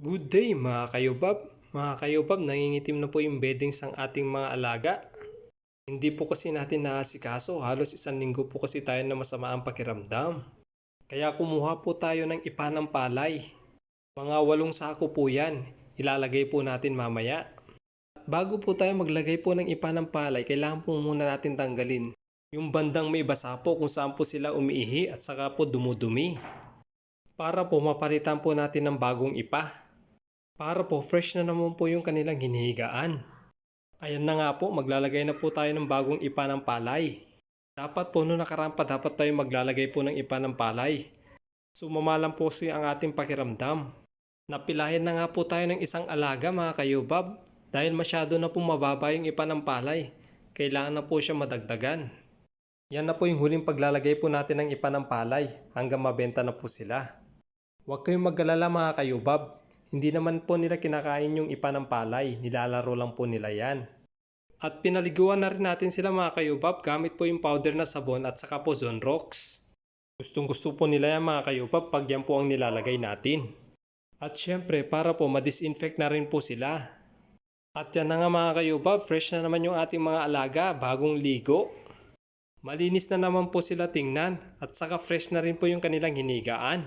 Good day mga kayubab. Mga kayubab, nangingitim na po yung beddings ng ating mga alaga. Hindi po kasi natin naasikaso, halos isang linggo po kasi tayo na masama ang pakiramdam. Kaya kumuha po tayo ng ipa ng palay. Mga walong sako po yan, ilalagay po natin mamaya. Bago po tayo maglagay po ng ipa ng palay, kailangan po muna natin tanggalin yung bandang may basa po kung saan po sila umiihi at saka po dumudumi. Para po mapalitan po natin ng bagong ipa. Para po fresh na naman po yung kanilang hinihigaan. Ayan na nga po, maglalagay na po tayo ng bagong ipa ng palay. Dapat po noong nakarampa, dapat tayo maglalagay po ng ipa ng palay. Sumama po siya ang ating pakiramdam. Napilayan na nga po tayo ng isang alaga mga kayubab dahil masyado na po mababa yung ipa ng palay. Kailangan na po siya madagdagan. Yan na po yung huling paglalagay po natin ng ipa ng palay hanggang mabenta na po sila. Huwag kayong mag-alala mga kayubab. Hindi naman po nila kinakain yung ipa palay. Nilalaro lang po nila yan. At pinaliguan na rin natin sila mga kayubab gamit po yung powder na sabon at saka po zone rocks. Gustong gusto po nila yan mga kayubab pag yan po ang nilalagay natin. At syempre para po ma-disinfect na rin po sila. At yan na nga mga kayubab, fresh na naman yung ating mga alaga, bagong ligo. Malinis na naman po sila tingnan at saka fresh na rin po yung kanilang hinigaan.